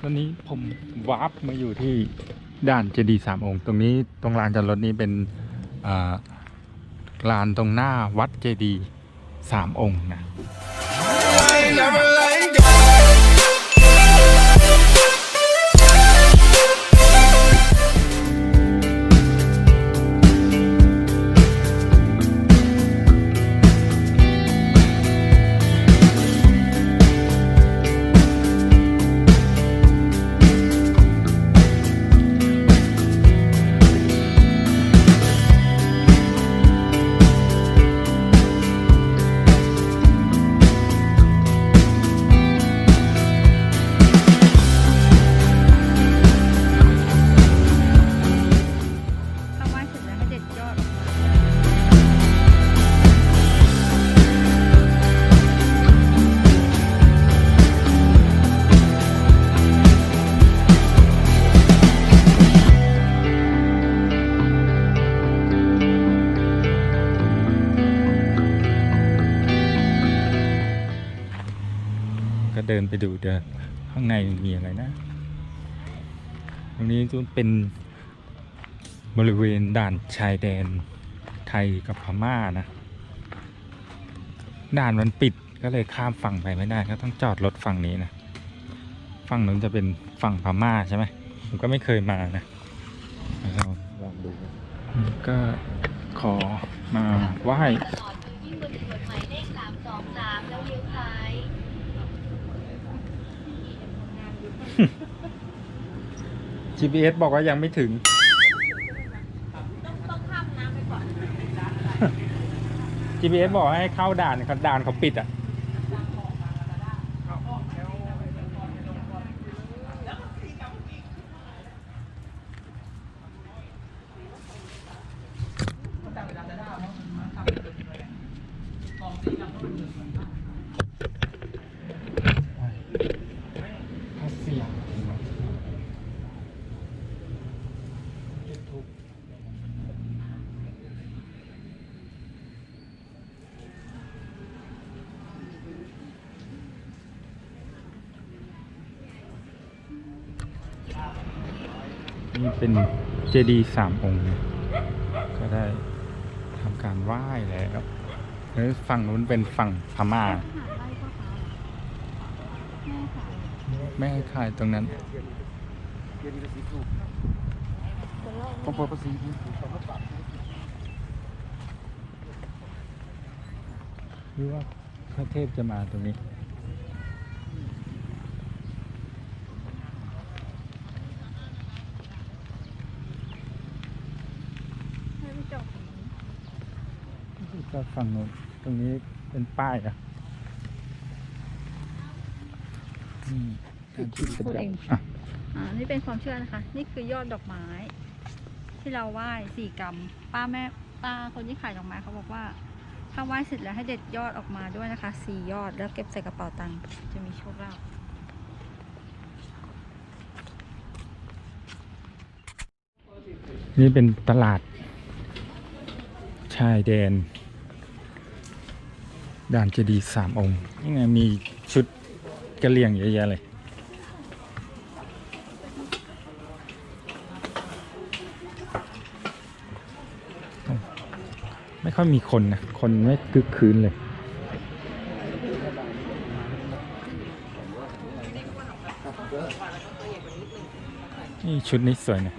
ตอนนี้ผมวาร์ปมาอยู่ที่ด่านเจดีย์สามองค์ ตรงนี้ตรงลานจอดรถนี้เป็นลานตรงหน้าวัดเจดีย์สามองค์นะ ก็เดินไปดูเดินข้างในมีอะไรนะ ตรงนี้จะเป็นบริเวณด่านชายแดนไทยกับพม่านะ ด่านมันปิดก็เลยข้ามฝั่งไปไม่ได้ก็ต้องจอดรถฝั่งนี้นะฝั่งนู้นจะเป็นฝั่งพม่าใช่ไหมผมก็ไม่เคยมานะเราลองดูก็ขอมาไหว้ ต่อคือยิ่งบนถนนหมายเลขสามสองสามแล้วเลี้ยวซ้าย GPS บอกว่ายังไม่ถึงต้องข้ามน้ำไปก่อน GPS บอกให้เข้าด่านเขาด่านเขาปิดอะ นี่เป็นเจดีย์สามองค์ ก็ได้ทำการไหว้แล้วแล้วฝั่งนู้นเป็นฝั่งพม่า แม่ขายไม่ให้ขายตรงนั้นต้องเปิดภาษีหรือว่าพระเทพจะมาตรงนี้ ให้ไปจอดตรงนี้ ก็ฝั่งนู้นตรงนี้เป็นป้ายอะอืมการที่ประดับอะอ่านี่เป็นความเชื่อนะคะ นี่คือยอดดอกไม้ ที่เราไหว้สี่กรรมป้าแม่ป้าคนที่ขายดอกไม้เขาบอกว่า ถ้าไหว้เสร็จแล้วให้เด็ดยอดออกมาด้วยนะคะสี่ยอดแล้วเก็บใส่กระเป๋าตังค์จะมีโชคลาภนี่เป็นตลาดชายแดน ด่านเจดีย์สามองค์นี่ไงมีชุดกระเลียงเยอะแยะเลย ไม่ค่อยมีคนนะ คนไม่คึกคืนเลย นี่ชุดนี้สวยนะ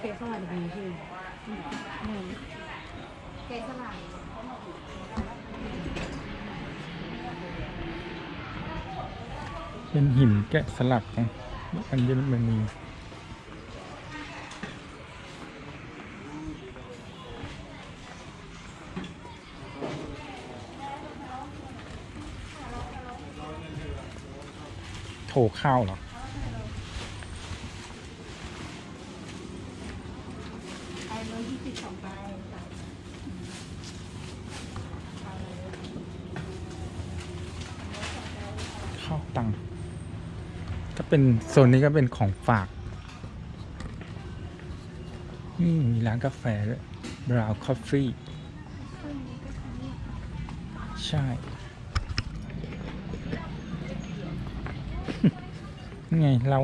เกสลัดดีคือเกสลัดเป็นหินแกะสลักนะอัญมณีโถข้าวเหรอ ไปเลยยี่สิบสองใบ ข้าว ตังก็เป็นโซนนี้ก็เป็นของฝาก นี่มีร้านกาแฟด้วย Brown Coffee ใช่นี่ไงเรา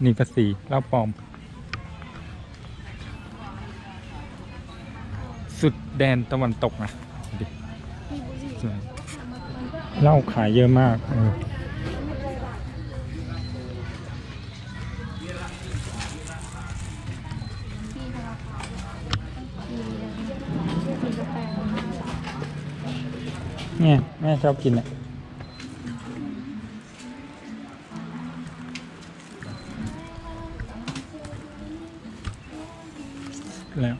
หนีภาษีเราปลอม สุดแดนตะวันตกนะดูดิสวยเหล้าขายเยอะมากเออ เนี่ยแม่ชอบกินอะแล้ว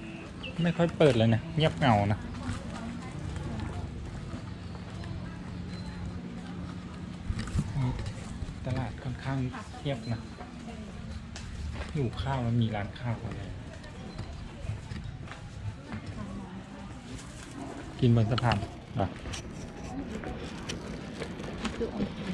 ไม่ค่อยเปิดเลยนะเงียบเหงานะตลาดค่อนข้างเงียบนะอยู่ข้าวมันมีร้านข้าวอะไรกินบนสะพาน เหรอดูอมสิ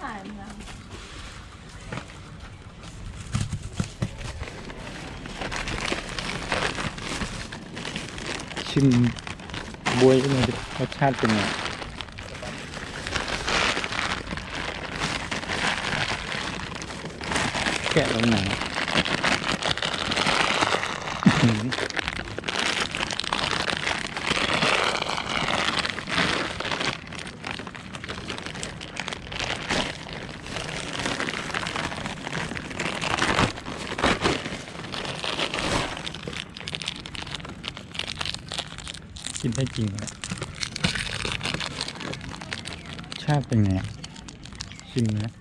ถ่ายมา ชิมบวยมันดิรสชาติเป็นไงแกะตรงไหนอื้ กินได้จริงเลยชาติเป็นไงชิมนะ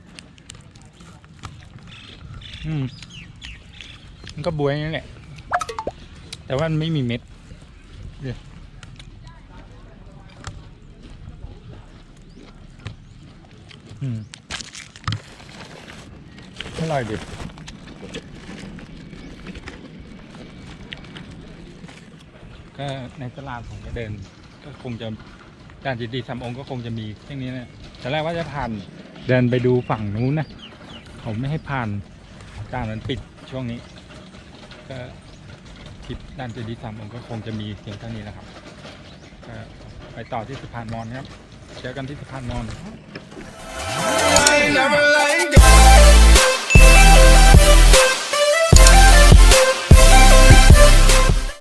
อืม มันก็บวยนั่นแหละ แต่ว่ามันไม่มีเม็ดเดี๋ยวอืมอร่อยดิ ก็ในตลาดผมก็เดิน ก็คงจะการจิตดีสามองค์ก็คงจะมีเช่นนี้นะแต่แรกว่าจะผ่านเดินไปดูฝั่งนู้นนะเขาไม่ให้ผ่านด่านมันปิดช่วงนี้ ก็คลิปด้านเจดีย์สามองค์ก็คงจะมีเพียงเท่านี้แหละครับก็ไปต่อที่สะพานมอญครับเจอกันที่สะพานมอญ